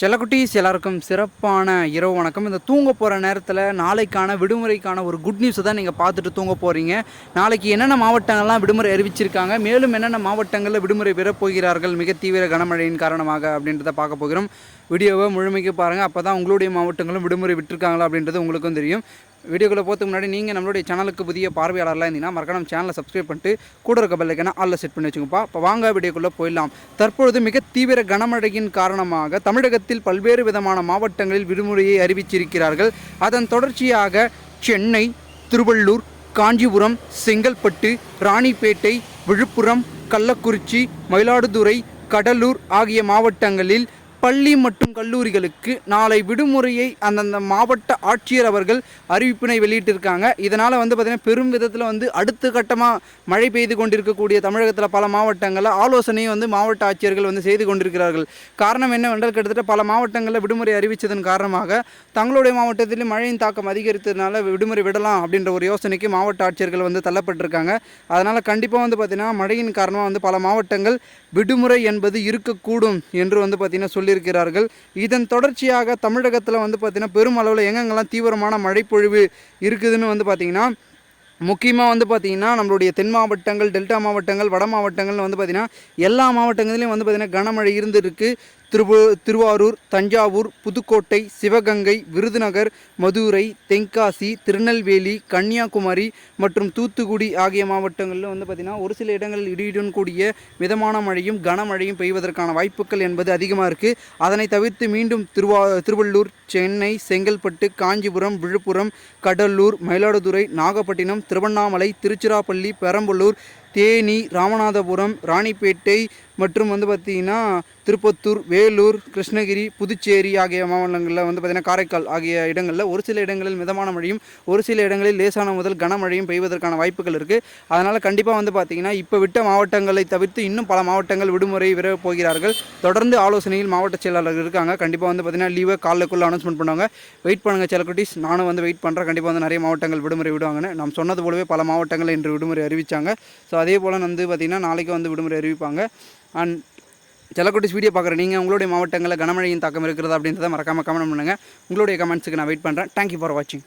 செல்லக்குட்டீஸ் எல்லாருக்கும் சிறப்பான இரவு வணக்கம். இந்த தூங்க போகிற நேரத்தில் நாளைக்கான விடுமுறைக்கான ஒரு குட் நியூஸை தான் நீங்கள் பார்த்துட்டு தூங்க போகிறீங்க நாளைக்கு என்னென்ன மாவட்டங்கள்லாம் விடுமுறை அறிவிச்சிருக்காங்க மேலும் என்னென்ன மாவட்டங்களில் விடுமுறை பெறப் போகிறார்கள் மிக தீவிர கனமழையின் காரணமாக அப்படின்றத பார்க்க போகிறோம். வீடியோவை முழுமைக்கு பாருங்கள் அப்போ தான் உங்களுடைய மாவட்டங்களும் விடுமுறை விட்டுருக்காங்களா அப்படின்றது உங்களுக்கும் தெரியும். வீடியோக்குள்ளே போகிறதுக்கு முன்னாடி நீங்கள் நம்மளுடைய சேனலுக்கு புதிய பார்வையாளர்லாம் இருந்தீங்கன்னா மறக்காம சேனலை சப்ஸ்கிரைப் பண்ணிட்டு கூட இருக்க பெல்லைக்கான ஆளில் செட் பண்ணி வச்சுக்கோப்பா இப்போ வாங்க வீடியோக்குள்ளே போயிடலாம். தற்பொழுது மிக தீவிர கனமழையின் காரணமாக தமிழகத்தில் பல்வேறு விதமான மாவட்டங்களில் விடுமுறையை அறிவிச்சிருக்கிறார்கள். அதன் தொடர்ச்சியாக சென்னை திருவள்ளூர் காஞ்சிபுரம் செங்கல்பட்டு ராணிப்பேட்டை விழுப்புரம் கள்ளக்குறிச்சி மயிலாடுதுறை கடலூர் ஆகிய மாவட்டங்களில் பள்ளி மற்றும் கல்லூரிகளுக்கு நாளை விடுமுறையை அந்தந்த மாவட்ட ஆட்சியர் அவர்கள் அறிவிப்பினை வெளியிட்டிருக்காங்க. இதனால் வந்து பார்த்திங்கன்னா பெரும் விதத்தில் வந்து அடுத்த கட்டமாக மழை பெய்து கொண்டிருக்கக்கூடிய தமிழகத்தில் பல மாவட்டங்களில் ஆலோசனையும் வந்து மாவட்ட ஆட்சியர்கள் வந்து செய்து கொண்டிருக்கிறார்கள். காரணம் என்னவென்றால் கிட்டத்தட்ட பல மாவட்டங்களில் விடுமுறை அறிவித்ததன் காரணமாக தங்களுடைய மாவட்டத்திலும் மழையின் தாக்கம் அதிகரித்ததுனால விடுமுறை விடலாம் அப்படின்ற ஒரு யோசனைக்கு மாவட்ட ஆட்சியர்கள் வந்து தள்ளப்பட்டிருக்காங்க. அதனால் கண்டிப்பாக வந்து பார்த்திங்கன்னா மழையின் காரணமாக வந்து பல மாவட்டங்கள் விடுமுறை என்பது இருக்கக்கூடும் என்று வந்து பார்த்திங்கன்னா சொல்லியிருக்கிறார்கள் இதன் தொடர்ச்சியாக தமிழகத்தில் வந்து பார்த்திங்கன்னா பெரும் அளவில் எங்கெங்கெல்லாம் தீவிரமான மழைப்பொழிவு இருக்குதுன்னு வந்து பார்த்திங்கன்னா முக்கியமாக வந்து பார்த்திங்கன்னா நம்மளுடைய தென் மாவட்டங்கள் டெல்டா மாவட்டங்கள் வட மாவட்டங்கள்னு வந்து பார்த்திங்கன்னா எல்லா மாவட்டங்களிலும் வந்து பார்த்திங்கன்னா கனமழை இருந்திருக்கு. திருவு திருவாரூர் தஞ்சாவூர் புதுக்கோட்டை சிவகங்கை விருதுநகர் மதுரை தென்காசி திருநெல்வேலி கன்னியாகுமரி மற்றும் தூத்துக்குடி ஆகிய மாவட்டங்களில் வந்து பார்த்திங்கன்னா ஒரு சில இடங்களில் இடியுடன் கூடிய மிதமான மழையும் கனமழையும் பெய்வதற்கான வாய்ப்புகள் என்பது அதிகமாக இருக்குது அதனை தவிர்த்து மீண்டும் திருவா திருவள்ளூர் சென்னை செங்கல்பட்டு காஞ்சிபுரம் விழுப்புரம் கடலூர் மயிலாடுதுறை நாகப்பட்டினம் திருவண்ணாமலை திருச்சிராப்பள்ளி பெரம்பலூர் தேனி ராமநாதபுரம் ராணிப்பேட்டை மற்றும் வந்து பார்த்திங்கன்னா திருப்பத்தூர் வேலூர் கிருஷ்ணகிரி புதுச்சேரி ஆகிய மாவட்டங்களில் வந்து பார்த்திங்கன்னா காரைக்கால் ஆகிய இடங்களில் ஒரு சில இடங்களில் மிதமான மழையும் ஒரு சில இடங்களில் லேசான முதல் கனமழையும் பெய்வதற்கான வாய்ப்புகள் இருக்குது அதனால் கண்டிப்பாக வந்து பார்த்திங்கன்னா இப்போ விட்ட மாவட்டங்களை தவிர்த்து இன்னும் பல மாவட்டங்கள் விடுமுறை விட போகிறார்கள். தொடர்ந்து ஆலோசனையில் மாவட்ட செயலாளர்கள் இருக்காங்க. கண்டிப்பாக வந்து பார்த்திங்கன்னா லீவை காலைக்குள்ளே அனௌன்ஸ்மெண்ட் பண்ணுவாங்க. வெயிட் பண்ணுங்கள் செலக்குட்டிஸ் நானும் வந்து வெயிட் பண்ணுறேன் கண்டிப்பாக வந்து நிறைய மாவட்டங்கள் விடுமுறை விடுவாங்கன்னு. நாம் சொன்னது போலவே பல மாவட்டங்கள் இன்று விடுமுறை அறிவித்தாங்க ஸோ அதே போல் வந்து பார்த்திங்கன்னா நாளைக்கு வந்து விடுமுறை அறிவிப்பாங்க. அண்ட் செல்லக்குட்டிஸ் வீடியோ பார்க்குற நீங்கள் உங்களுடைய மாவட்டங்களில் கனமழையின் தாக்கம் இருக்கிறதா அப்படின்றத மறக்காமல் கமெண்ட் பண்ணுங்கள் உங்களுடைய கமெண்ட்ஸுக்கு நான் வெயிட் பண்ணுறேன் தேங்க்யூ ஃபார் வாட்சிங்